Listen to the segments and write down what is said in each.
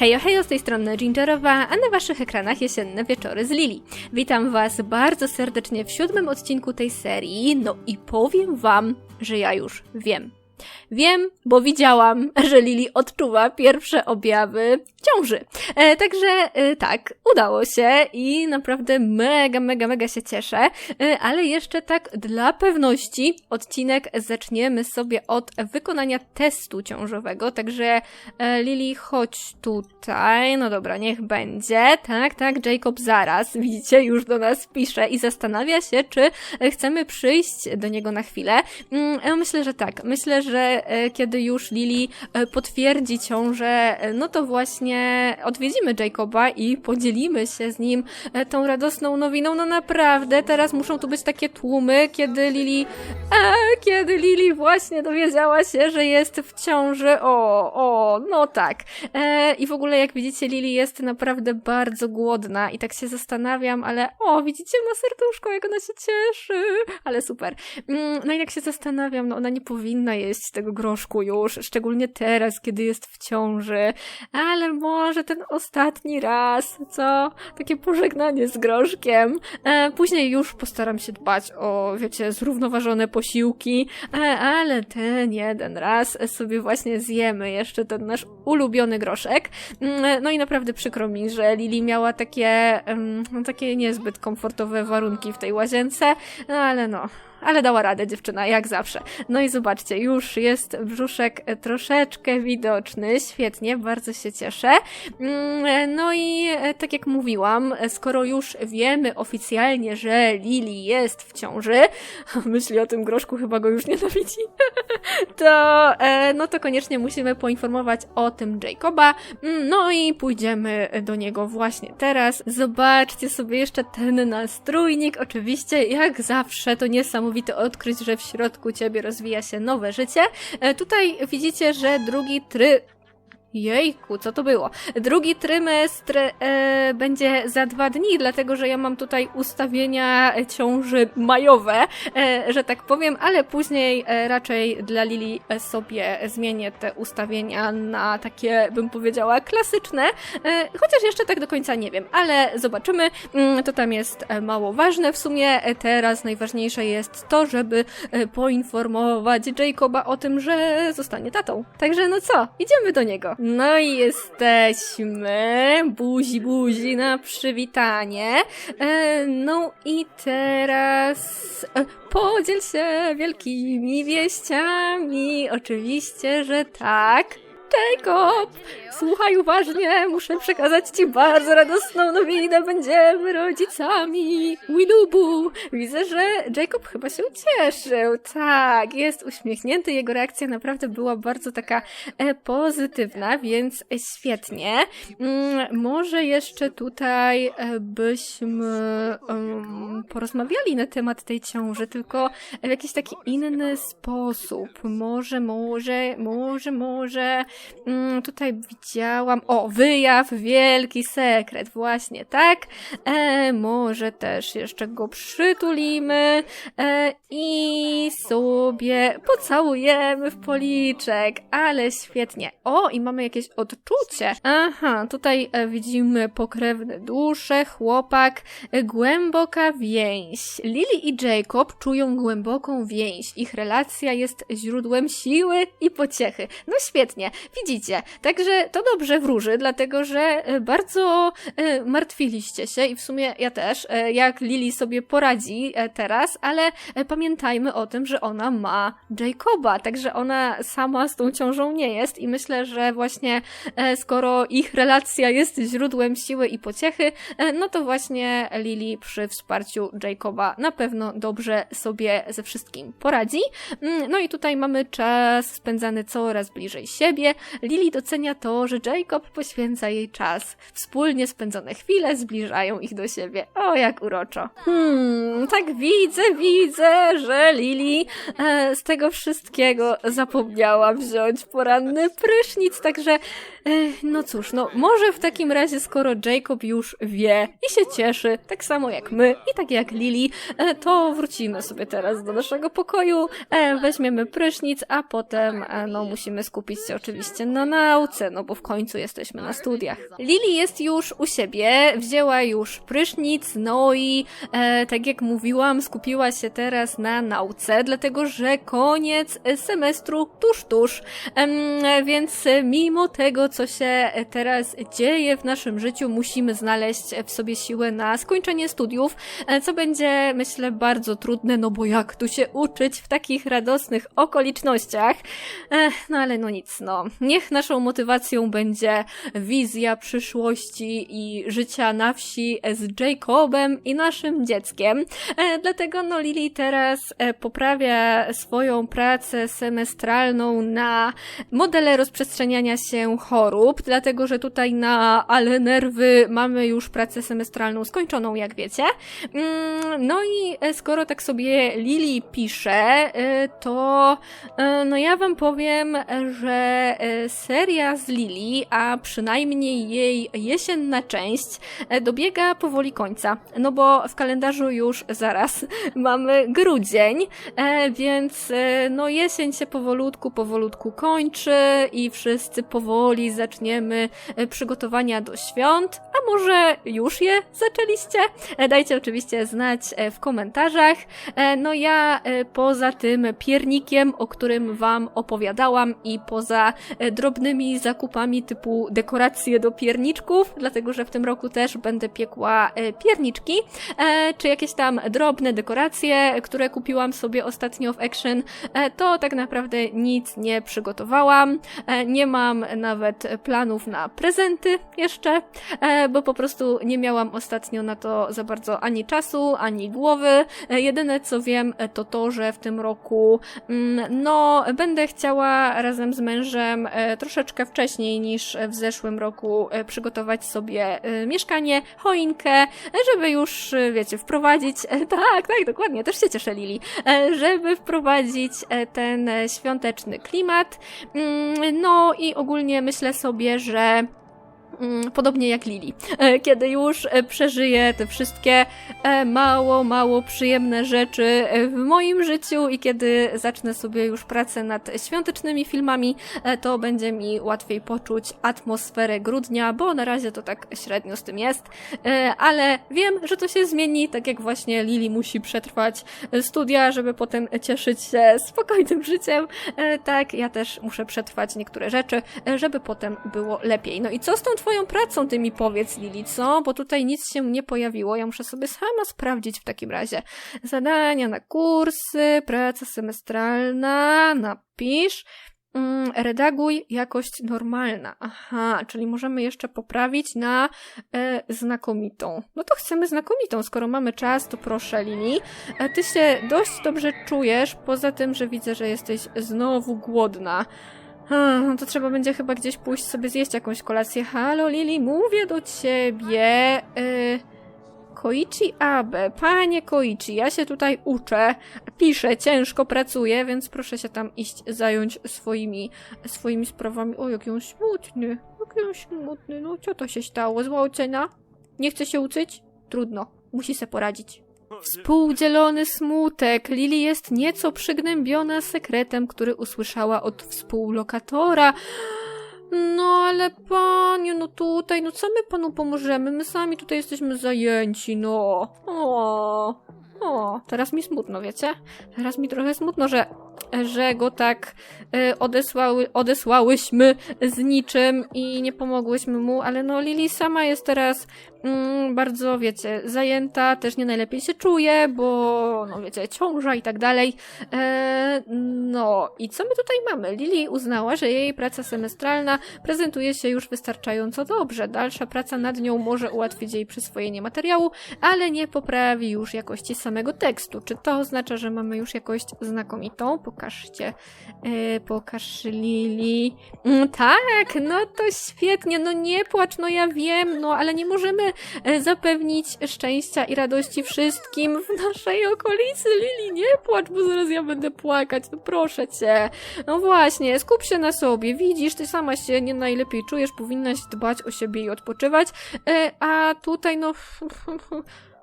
Hejo, hejo, z tej strony Gingerowa, a na waszych ekranach jesienne wieczory z Lili. Witam was bardzo serdecznie w siódmym odcinku tej serii, no i powiem wam, że ja już wiem. Wiem, bo widziałam, że Lili odczuwa pierwsze objawy ciąży. E, także e, tak, udało się i naprawdę mega, mega, mega się cieszę. E, ale jeszcze tak dla pewności odcinek zaczniemy sobie od wykonania testu ciążowego. Także e, Lili, chodź tutaj. No dobra, niech będzie. Tak, tak, Jacob zaraz. Widzicie, już do nas pisze i zastanawia się, czy chcemy przyjść do niego na chwilę. Mm, myślę, że tak. Myślę, że e, kiedy już Lili e, potwierdzi ciążę, e, no to właśnie odwiedzimy Jacoba i podzielimy się z nim e, tą radosną nowiną. No naprawdę, teraz muszą tu być takie tłumy, kiedy Lili, a, kiedy Lili właśnie dowiedziała się, że jest w ciąży. O, o, no tak. E, I w ogóle, jak widzicie, Lili jest naprawdę bardzo głodna i tak się zastanawiam, ale o, widzicie ma serduszko, jak ona się cieszy. Ale super. Mm, No i jak się zastanawiam, no ona nie powinna jeść tego groszku już, szczególnie teraz, kiedy jest w ciąży. Ale może ten ostatni raz, co? Takie pożegnanie z groszkiem. E, później już postaram się dbać o, wiecie, zrównoważone posiłki, e, ale ten jeden raz sobie właśnie zjemy jeszcze ten nasz ulubiony groszek. Mm, No i naprawdę przykro mi, że Lili miała takie, takie niezbyt komfortowe warunki w tej łazience, no ale no, ale dała radę dziewczyna, jak zawsze. No i zobaczcie, już jest brzuszek e, troszeczkę widoczny, świetnie, bardzo się cieszę. Mm, e, No i e, tak jak mówiłam, skoro już wiemy oficjalnie, że Lili jest w ciąży, myśli o tym groszku, chyba go już nienawidzi, to no to koniecznie musimy poinformować o tym Jacoba. Mm, No i pójdziemy do niego właśnie teraz. Zobaczcie sobie jeszcze ten nastrójnik. Oczywiście, jak zawsze, to niesamowite odkryć, że w środku ciebie rozwija się nowe życie. E, Tutaj widzicie, że drugi try... Jejku, co to było? Drugi trymestr e, będzie za dwa dni, dlatego że ja mam tutaj ustawienia ciąży majowe, e, że tak powiem, ale później e, raczej dla Lili e, sobie zmienię te ustawienia na takie, bym powiedziała, klasyczne, e, chociaż jeszcze tak do końca nie wiem, ale zobaczymy. Mm, To tam jest e, mało ważne w sumie. E, Teraz najważniejsze jest to, żeby poinformować Jacoba o tym, że zostanie tatą. Także no co, idziemy do niego. No i jesteśmy. Buzi, buzi na przywitanie. E, No i teraz e, podziel się wielkimi wieściami. Oczywiście, że tak. Jacob, słuchaj uważnie, muszę przekazać ci bardzo radosną nowinę, będziemy rodzicami. Wilubu, widzę, że Jacob chyba się ucieszył. Tak, jest uśmiechnięty, jego reakcja naprawdę była bardzo taka e, pozytywna, więc świetnie. Mm, może jeszcze tutaj e, byśmy porozmawiali na temat tej ciąży, tylko w jakiś taki inny sposób. Może, może, może, może. Mm, tutaj widziałam. O, wyjaw wielki sekret, właśnie tak. E, może też jeszcze go przytulimy e, i sobie pocałujemy w policzek, ale świetnie. O, i mamy jakieś odczucie. Aha, tutaj e, widzimy pokrewne dusze, chłopak, e, głęboka więź. Lily i Jacob czują głęboką więź. Ich relacja jest źródłem siły i pociechy. No świetnie, widzicie. Także to dobrze wróży, dlatego że e, bardzo e, martwiliście się i w sumie ja też, e, jak Lily sobie poradzi teraz, ale pamiętajmy o tym, że ona ma Jacoba, także ona sama z tą ciążą nie jest i myślę, że właśnie skoro ich relacja jest źródłem siły i pociechy, no to właśnie Lily przy wsparciu Jacoba na pewno dobrze sobie ze wszystkim poradzi. Mm, No i tutaj mamy czas spędzany coraz bliżej siebie. Lily docenia to, że Jacob poświęca jej czas. Wspólnie spędzone chwile zbliżają ich do siebie. O, jak uroczo. Hmm, tak widzę, widzę, że Lily e, z tego wszystkiego zapomniała wziąć poranny prysznic, także e, no cóż, no może w takim razie, skoro Jacob już wie i się cieszy, tak samo jak my i tak jak Lily, e, to wrócimy sobie teraz do naszego pokoju, e, weźmiemy prysznic, a potem e, no musimy skupić się oczywiście oczywiście na nauce, no bo w końcu jesteśmy na studiach. Lili jest już u siebie, wzięła już prysznic, no i e, tak jak mówiłam, skupiła się teraz na nauce, dlatego że koniec semestru tuż, tuż. Em, więc mimo tego, co się teraz dzieje w naszym życiu, musimy znaleźć w sobie siłę na skończenie studiów, e, co będzie, myślę, bardzo trudne, no bo jak tu się uczyć w takich radosnych okolicznościach? Ech, no ale no nic, no. Niech naszą motywacją będzie wizja przyszłości i życia na wsi z Jacobem i naszym dzieckiem. E, dlatego no Lili teraz e, poprawia swoją pracę semestralną na modele rozprzestrzeniania się chorób, dlatego że tutaj na Ale Nerwy mamy już pracę semestralną skończoną, jak wiecie. Mm, no i e, skoro tak sobie Lili pisze, to no ja wam powiem, że seria z Lili, a przynajmniej jej jesienna część, e, dobiega powoli końca. No bo w kalendarzu już zaraz mamy grudzień, e, więc e, no jesień się powolutku, powolutku kończy i wszyscy powoli zaczniemy przygotowania do świąt, a może już je zaczęliście? Dajcie oczywiście znać w komentarzach. No ja poza tym piernikiem, o którym wam opowiadałam i poza drobnymi zakupami typu dekoracje do pierniczków, dlatego że w tym roku też będę piekła e, pierniczki, e, czy jakieś tam drobne dekoracje, które kupiłam sobie ostatnio w Action, e, to tak naprawdę nic nie przygotowałam. E, Nie mam nawet planów na prezenty jeszcze, e, bo po prostu nie miałam ostatnio na to za bardzo ani czasu, ani głowy. E, Jedyne co wiem, e, to to, że w tym roku mm, no, będę chciała razem z mężem e, troszeczkę wcześniej niż w zeszłym roku e, przygotować sobie e, mieszkanie, choinkę, e, żeby już, e, wiecie, wprowadzić, e, tak, tak, dokładnie, też się cieszę Lili, e, żeby wprowadzić e, ten e, świąteczny klimat. Mm, No i ogólnie myślę sobie, że Podobnie jak Lili. E, Kiedy już e, przeżyję te wszystkie e, mało, mało przyjemne rzeczy w moim życiu i kiedy zacznę sobie już pracę nad świątecznymi filmami, to będzie mi łatwiej poczuć atmosferę grudnia, bo na razie to tak średnio z tym jest. Ale wiem, że to się zmieni, tak jak właśnie Lili musi przetrwać studia, żeby potem cieszyć się spokojnym życiem. Tak, ja też muszę przetrwać niektóre rzeczy, żeby potem było lepiej. No i co z tą twoją pracą, ty mi powiedz, Lili, co? Bo tutaj nic się nie pojawiło, ja muszę sobie sama sprawdzić w takim razie. Zadania na kursy, praca semestralna, napisz. Mm, redaguj jakość normalna. Aha, czyli możemy jeszcze poprawić na e, znakomitą. No to chcemy znakomitą. Skoro mamy czas, to proszę, Lili. E, ty się dość dobrze czujesz, poza tym, że widzę, że jesteś znowu głodna. No to trzeba będzie chyba gdzieś pójść sobie zjeść jakąś kolację. Halo, Lili, mówię do ciebie. Y... Koichi Abe, panie Koichi, ja się tutaj uczę, piszę, ciężko pracuję, więc proszę się tam iść zająć swoimi, swoimi sprawami. O, jaki on smutny, jaki on smutny, no co to się stało? Zła ocena? Nie chce się uczyć? Trudno, musi se poradzić. Współdzielony smutek. Lili jest nieco przygnębiona sekretem, który usłyszała od współlokatora. No ale panie, no tutaj, no co my panu pomożemy? My sami tutaj jesteśmy zajęci, no. O, o, teraz mi smutno, wiecie? Teraz mi trochę smutno, że, że go tak e, odesłały, odesłałyśmy z niczym i nie pomogłyśmy mu, ale no Lili sama jest teraz mm, bardzo, wiecie, zajęta, też nie najlepiej się czuje, bo, no wiecie, ciąża i tak dalej. E, no i co my tutaj mamy? Lili uznała, że jej praca semestralna prezentuje się już wystarczająco dobrze. Dalsza praca nad nią może ułatwić jej przyswojenie materiału, ale nie poprawi już jakości samego tekstu. Czy to oznacza, że mamy już jakość znakomitą? Pokażcie. E, pokaż Lili. Mm, tak, no to świetnie. No nie płacz, no ja wiem, no ale nie możemy zapewnić szczęścia i radości wszystkim w naszej okolicy. Lili, nie płacz, bo zaraz ja będę płakać. No proszę cię. No właśnie, skup się na sobie. Widzisz, ty sama się nie najlepiej czujesz, powinnaś dbać o siebie i odpoczywać. E, a tutaj, no.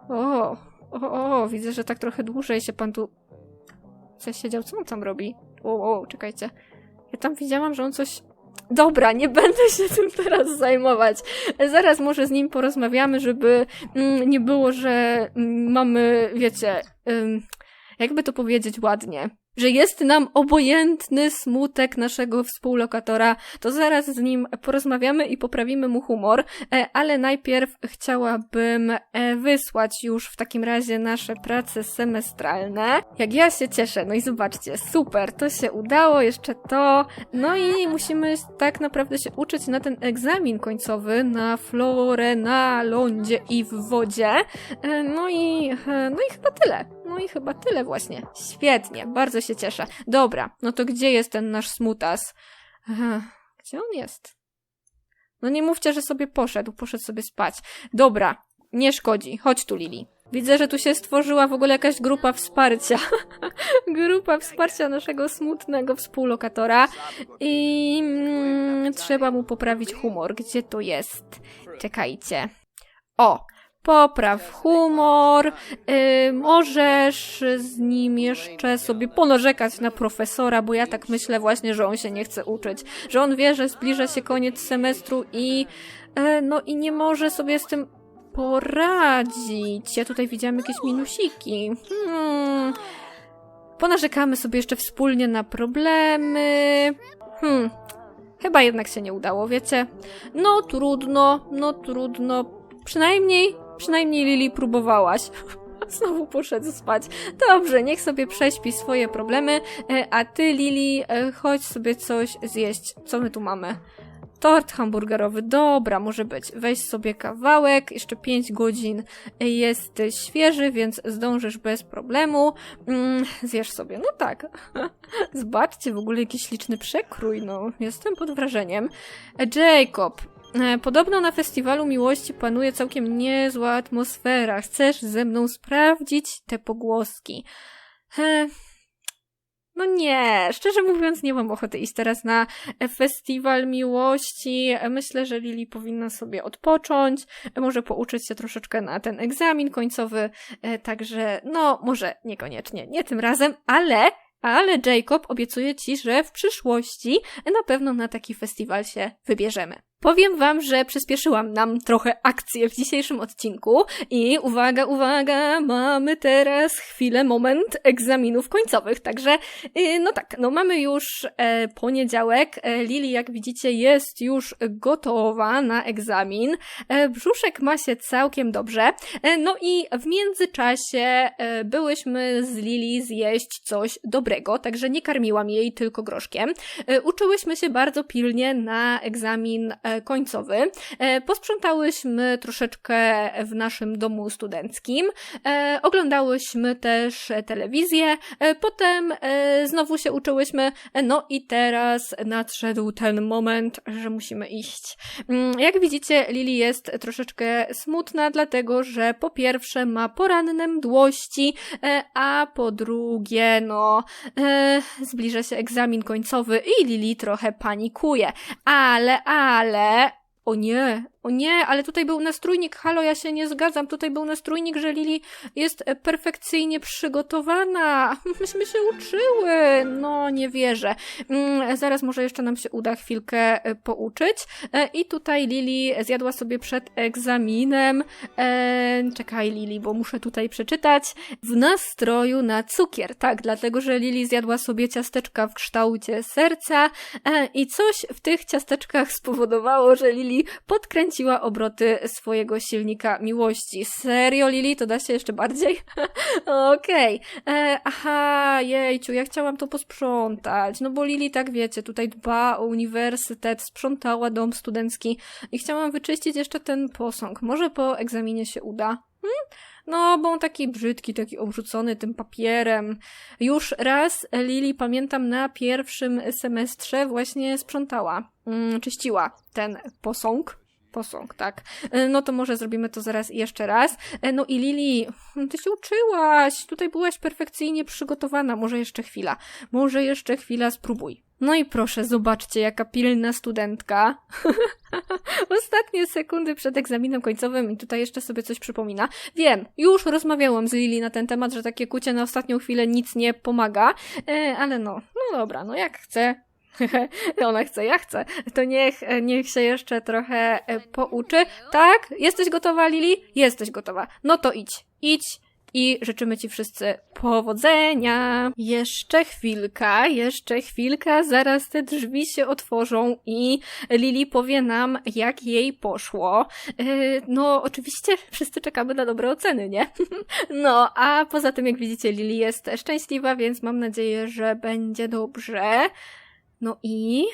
O, o, o, widzę, że tak trochę dłużej się pan tu coś siedział. Co on tam robi? O, o, czekajcie. Ja tam widziałam, że on coś Dobra, nie będę się tym teraz zajmować. Zaraz może z nim porozmawiamy, żeby mm, nie było, że mm, mamy, wiecie, jakby to powiedzieć ładnie, że jest nam obojętny smutek naszego współlokatora, to zaraz z nim porozmawiamy i poprawimy mu humor, e, ale najpierw chciałabym e, wysłać już w takim razie nasze prace semestralne. Jak ja się cieszę, no i zobaczcie, super, to się udało, jeszcze to. No i musimy tak naprawdę się uczyć na ten egzamin końcowy na florę, na lądzie i w wodzie. E, No i, no i chyba tyle. No i chyba tyle właśnie. Świetnie, bardzo się cieszę. Dobra, no to gdzie jest ten nasz smutas? Gdzie on jest? No nie mówcie, że sobie poszedł, poszedł sobie spać. Dobra, nie szkodzi. Chodź tu, Lili. Widzę, że tu się stworzyła w ogóle jakaś grupa wsparcia. grupa wsparcia naszego smutnego współlokatora. I mm, trzeba mu poprawić humor. Gdzie to jest? Czekajcie. O, popraw humor. Yy, możesz z nim jeszcze sobie ponarzekać na profesora, bo ja tak myślę właśnie, że on się nie chce uczyć. Że on wie, że zbliża się koniec semestru i yy, no i nie może sobie z tym poradzić. Ja tutaj widziałam jakieś minusiki. Hmm. Ponarzekamy sobie jeszcze wspólnie na problemy. Hmm. Chyba jednak się nie udało, wiecie? No trudno, no trudno. Przynajmniej, przynajmniej Lili próbowałaś. Znowu poszedł spać. Dobrze, niech sobie prześpi swoje problemy, e, a ty, Lili, e, chodź sobie coś zjeść. Co my tu mamy? Tort hamburgerowy, dobra, może być. Weź sobie kawałek, jeszcze 5 godzin jest świeży, więc zdążysz bez problemu. Mm, zjesz sobie, no tak. Zobaczcie, w ogóle jakiś liczny przekrój, no. Jestem pod wrażeniem. Jacob, e, podobno na festiwalu miłości panuje całkiem niezła atmosfera. Chcesz ze mną sprawdzić te pogłoski? E, no nie, szczerze mówiąc, nie mam ochoty iść teraz na festiwal miłości. Myślę, że Lili powinna sobie odpocząć, może pouczyć się troszeczkę na ten egzamin końcowy, e, także no, może niekoniecznie, nie tym razem, ale ale Jacob obiecuje ci, że w przyszłości na pewno na taki festiwal się wybierzemy. Powiem wam, że przyspieszyłam nam trochę akcję w dzisiejszym odcinku i uwaga, uwaga, mamy teraz chwilę, moment egzaminów końcowych, także yy, no tak, no mamy już e, poniedziałek, e, Lili jak widzicie jest już gotowa na egzamin, e, brzuszek ma się całkiem dobrze, no i w międzyczasie byłyśmy z Lili zjeść coś dobrego, także nie karmiłam jej tylko groszkiem, uczyłyśmy się bardzo pilnie na egzamin końcowy. E, Posprzątałyśmy troszeczkę w naszym domu studenckim. E, Oglądałyśmy też telewizję. E, Potem e, znowu się uczyłyśmy. E, No i teraz nadszedł ten moment, że musimy iść. Mm, Jak widzicie, Lili jest troszeczkę smutna, dlatego że po pierwsze ma poranne mdłości, e, a po drugie, no, e, zbliża się egzamin końcowy i Lili trochę panikuje. Ale, ale, mulher o nie, o nie, ale tutaj był nastrójnik, halo, ja się nie zgadzam, tutaj był nastrójnik, że Lili jest e, perfekcyjnie przygotowana. Myśmy się uczyły, no nie wierzę. Mm, zaraz może jeszcze nam się uda chwilkę e, pouczyć. E, I tutaj Lili zjadła sobie przed egzaminem, czekaj Lili, bo muszę tutaj przeczytać, w nastroju na cukier, tak, dlatego, że Lili zjadła sobie ciasteczka w kształcie serca. I coś w tych ciasteczkach spowodowało, że Lili podkręciła obroty swojego silnika miłości. Serio, Lili? To da się jeszcze bardziej? Okej. E, Aha, jejciu, ja chciałam to posprzątać. No bo Lili, tak wiecie, tutaj dba o uniwersytet, sprzątała dom studencki i chciałam wyczyścić jeszcze ten posąg. Może po egzaminie się uda? Hmm? No, bo on taki brzydki, taki obrzucony tym papierem. Już raz Lili, pamiętam, na pierwszym semestrze właśnie sprzątała, mm, czyściła ten posąg. Posąg, tak. E, No to może zrobimy to zaraz jeszcze raz. E, No i Lili, ty się uczyłaś, tutaj byłaś perfekcyjnie przygotowana. Może jeszcze chwila, może jeszcze chwila, spróbuj. No i proszę, zobaczcie, jaka pilna studentka. Ostatnie sekundy przed egzaminem końcowym i tutaj jeszcze sobie coś przypomina. Wiem, już rozmawiałam z Lili na ten temat, że takie kucie na ostatnią chwilę nic nie pomaga, e, ale no, no dobra, no jak chce, Ona chce, ja chcę. To niech, niech się jeszcze trochę e, pouczy. Tak? Jesteś gotowa, Lili? Jesteś gotowa. No to idź. Idź i życzymy Ci wszyscy powodzenia. Jeszcze chwilka, jeszcze chwilka, zaraz te drzwi się otworzą i Lili powie nam, jak jej poszło. Yy, no, oczywiście wszyscy czekamy na dobre oceny, nie? no, a poza tym, jak widzicie, Lili jest szczęśliwa, więc mam nadzieję, że będzie dobrze. No i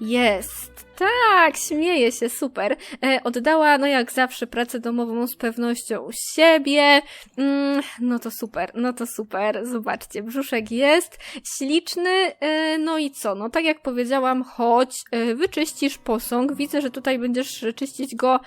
jest. Tak, śmieje się, super. E, oddała, no jak zawsze, pracę domową z pewnością siebie. Mm, no to super, no to super. Zobaczcie, brzuszek jest śliczny. E, no i co? No tak jak powiedziałam, chodź, e, wyczyścisz posąg. Widzę, że tutaj będziesz czyścić go e,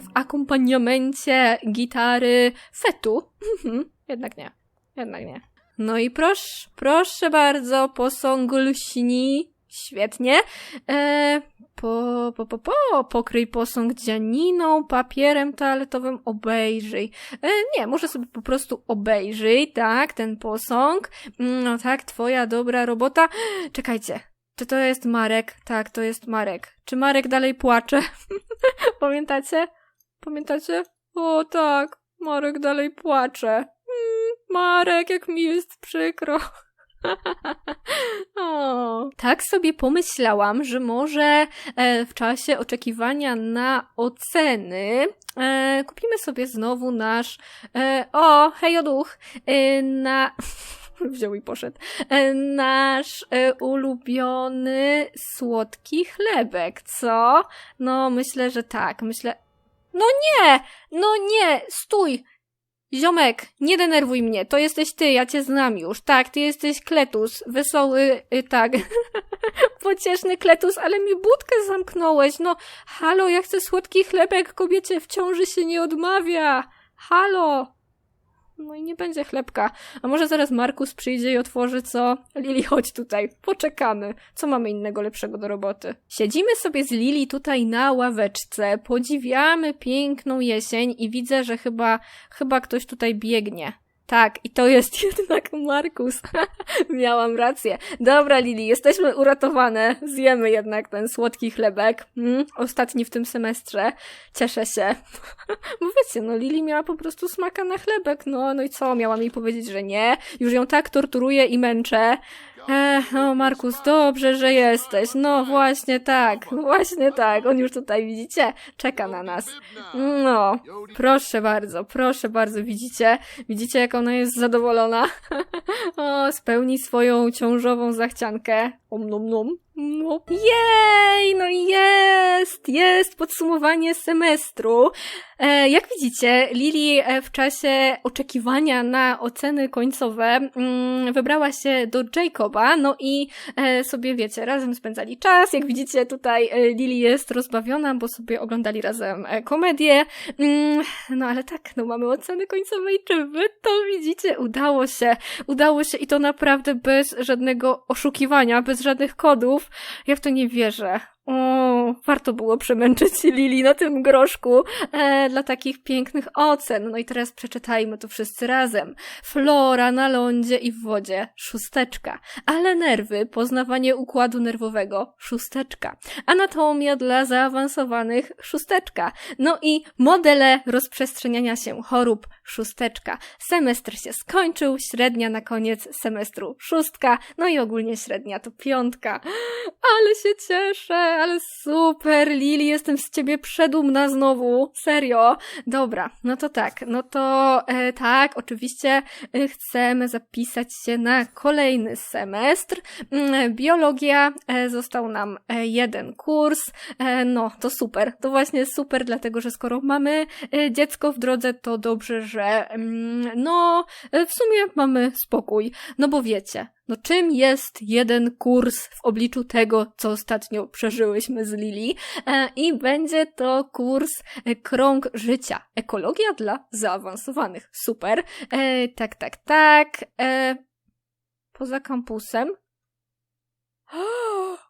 w akompaniamencie gitary fetu. Jednak nie, jednak nie. No i proszę, proszę bardzo, posąg lśni. Świetnie. E, po, po, po, po, pokryj posąg dzianiną, papierem toaletowym, obejrzyj. E, nie, może sobie po prostu obejrzyj, tak, ten posąg. Mm, No tak, twoja dobra robota. Czekajcie, czy to jest Marek? Tak, to jest Marek. Czy Marek dalej płacze? Pamiętacie? Pamiętacie? O tak, Marek dalej płacze. Marek, jak mi jest przykro. o. Tak sobie pomyślałam, że może e, w czasie oczekiwania na oceny e, kupimy sobie znowu nasz e, o, hej oduch, na wziął i poszedł. Nasz ulubiony słodki chlebek, co? No, myślę, że tak. Myślę. No nie! No nie! Stój! Ziomek, nie denerwuj mnie, to jesteś ty, ja cię znam już. Tak, ty jesteś Kletus, wesoły, y, tak, pocieszny Kletus, ale mi budkę zamknąłeś, no, halo, ja chcę słodki chlebek, kobiecie w ciąży się nie odmawia, halo. No i nie będzie chlebka. A może zaraz Markus przyjdzie i otworzy co? Lili, chodź tutaj, poczekamy. Co mamy innego lepszego do roboty? Siedzimy sobie z Lili tutaj na ławeczce, podziwiamy piękną jesień i widzę, że chyba, chyba ktoś tutaj biegnie. Tak, i to jest jednak Markus. Miałam rację. Dobra, Lili, jesteśmy uratowane. Zjemy jednak ten słodki chlebek. Mm, ostatni w tym semestrze. Cieszę się. Bo wiecie, no Lili miała po prostu smaka na chlebek. No, no i co? Miałam jej powiedzieć, że nie. Już ją tak torturuję i męczę. Ech, no Markus, dobrze, że jesteś. No właśnie tak, właśnie tak. On już tutaj, widzicie, czeka na nas. No, proszę bardzo, proszę bardzo, widzicie? Widzicie, jak ona jest zadowolona? o, spełni swoją ciążową zachciankę. Om nom nom. No. Jej, no jest, jest podsumowanie semestru. E, jak widzicie, Lili e, w czasie oczekiwania na oceny końcowe mm, wybrała się do Jacoba, no i e, sobie wiecie, razem spędzali czas. Jak widzicie, tutaj Lili jest rozbawiona, bo sobie oglądali razem komedię. Mm, no ale tak, no mamy oceny końcowe i czy wy to widzicie? Udało się, udało się i to naprawdę bez żadnego oszukiwania, bez żadnych kodów. Ja w to nie wierzę. O, warto było przemęczyć Lili na tym groszku e, dla takich pięknych ocen. No i teraz przeczytajmy to wszyscy razem. Flora na lądzie i w wodzie, szósteczka. Ale nerwy, poznawanie układu nerwowego, szósteczka. Anatomia dla zaawansowanych, szósteczka. No i modele rozprzestrzeniania się chorób, szósteczka. Semestr się skończył, średnia na koniec semestru, szóstka. No i ogólnie średnia to piątka. Ale się cieszę, ale super, Lili, jestem z ciebie przedumna znowu, serio. Dobra, no to tak, no to e, tak, oczywiście e, chcemy zapisać się na kolejny semestr. Mm, Biologia, e, został nam e, jeden kurs, e, no to super, to właśnie super, dlatego że skoro mamy e, dziecko w drodze, to dobrze, że mm, no e, w sumie mamy spokój, no bo wiecie, no czym jest jeden kurs w obliczu tego, co ostatnio przeżyłyśmy z Lili? E, I będzie to kurs e, Krąg Życia. Ekologia dla zaawansowanych. Super. E, tak, tak, tak. E, poza kampusem.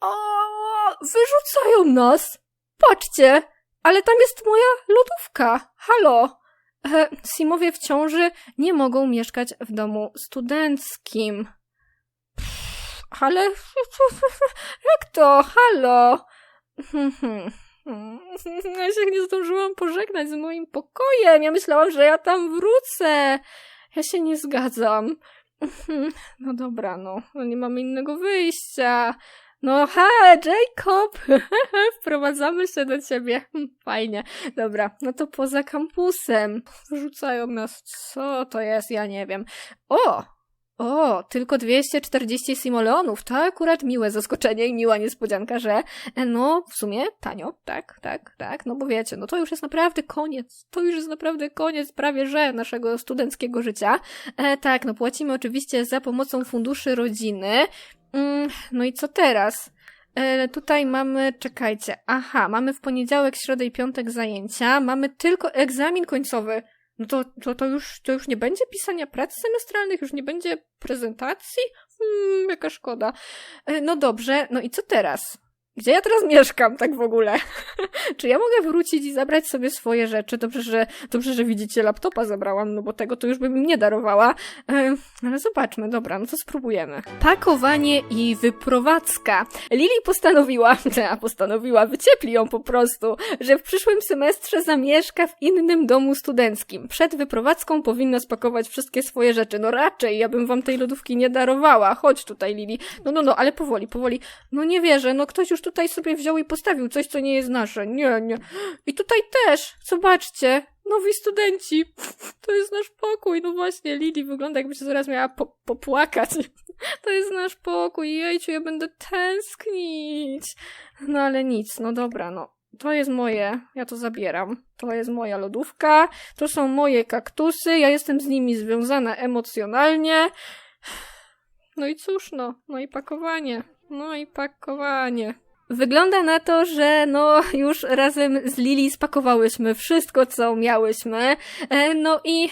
O, wyrzucają nas! Patrzcie! Ale tam jest moja lodówka. Halo! E, Simowie w ciąży nie mogą mieszkać w domu studenckim. Pff, ale jak to? Halo? Ja się nie zdążyłam pożegnać z moim pokojem. Ja myślałam, że ja tam wrócę. Ja się nie zgadzam. No dobra, no. no nie mamy innego wyjścia. No hej, Jacob! Wprowadzamy się do ciebie. Fajnie. Dobra, no to poza kampusem. Wrzucają nas. Co to jest? Ja nie wiem. O! O, tylko 240 simoleonów. To akurat miłe zaskoczenie i miła niespodzianka, że e, no w sumie tanio, tak, tak, tak, no bo wiecie, no to już jest naprawdę koniec. To już jest naprawdę koniec prawie że naszego studenckiego życia. E, tak, no płacimy oczywiście za pomocą funduszy rodziny. Mm, no i co teraz? E, tutaj mamy, czekajcie, aha, mamy w poniedziałek, środę i piątek zajęcia, mamy tylko egzamin końcowy. No to, to, to, już, to już nie będzie pisania prac semestralnych, już nie będzie prezentacji? Hmm, jaka szkoda. E, No dobrze, no i co teraz? Gdzie ja teraz mieszkam, tak w ogóle? Czy ja mogę wrócić i zabrać sobie swoje rzeczy? Dobrze, że, dobrze, że widzicie, laptopa zabrałam, no bo tego to już bym im nie darowała. E, ale zobaczmy, dobra, no to spróbujemy. Pakowanie i wyprowadzka. Lili postanowiła, a postanowiła, wyciepli ją po prostu, że w przyszłym semestrze zamieszka w innym domu studenckim. Przed wyprowadzką powinna spakować wszystkie swoje rzeczy. No raczej, ja bym wam tej lodówki nie darowała. Chodź tutaj, Lili. No, no, no, ale powoli, powoli. No nie wierzę, no ktoś już tutaj sobie wziął i postawił coś, co nie jest nasze. Nie, nie. I tutaj też, zobaczcie, nowi studenci. To jest nasz pokój. No właśnie, Lili wygląda jakby się zaraz miała po popłakać. To jest nasz pokój. Jejciu, ja będę tęsknić. No ale nic, no dobra, no. To jest moje, ja to zabieram. To jest moja lodówka, to są moje kaktusy, ja jestem z nimi związana emocjonalnie. No i cóż, no, no i pakowanie. No i pakowanie. Wygląda na to, że no już razem z Lili spakowałyśmy wszystko, co miałyśmy. E, no i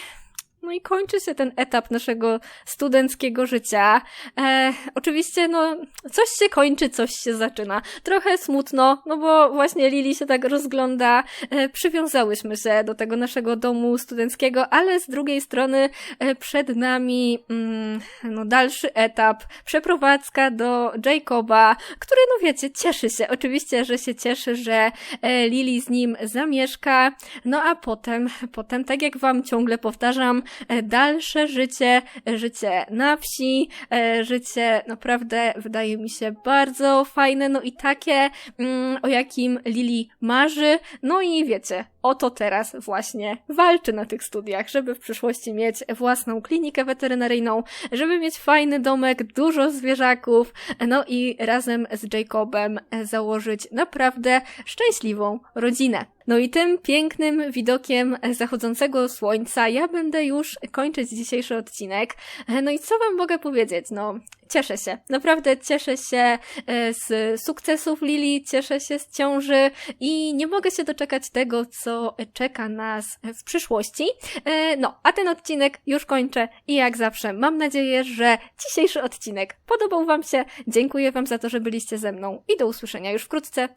no i kończy się ten etap naszego studenckiego życia. E, oczywiście, no, coś się kończy, coś się zaczyna. Trochę smutno, no bo właśnie Lili się tak rozgląda. E, przywiązałyśmy się do tego naszego domu studenckiego, ale z drugiej strony e, przed nami mm, no, dalszy etap. Przeprowadzka do Jacoba, który, no wiecie, cieszy się. Oczywiście, że się cieszy, że e, Lili z nim zamieszka. No a potem, potem, tak jak wam ciągle powtarzam, dalsze życie, e, życie na wsi, e, życie naprawdę wydaje mi się bardzo fajne, no i takie, mm, o jakim Lili marzy. No i wiecie, o to teraz właśnie walczy na tych studiach, żeby w przyszłości mieć własną klinikę weterynaryjną, żeby mieć fajny domek, dużo zwierzaków, no i razem z Jacobem założyć naprawdę szczęśliwą rodzinę. No i tym pięknym widokiem zachodzącego słońca ja będę już kończyć dzisiejszy odcinek. No i co wam mogę powiedzieć? No, cieszę się. Naprawdę cieszę się e, z sukcesów Lili, cieszę się z ciąży i nie mogę się doczekać tego, co czeka nas w przyszłości. E, No, a ten odcinek już kończę i jak zawsze mam nadzieję, że dzisiejszy odcinek podobał wam się. Dziękuję wam za to, że byliście ze mną i do usłyszenia już wkrótce.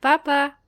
Pa, pa!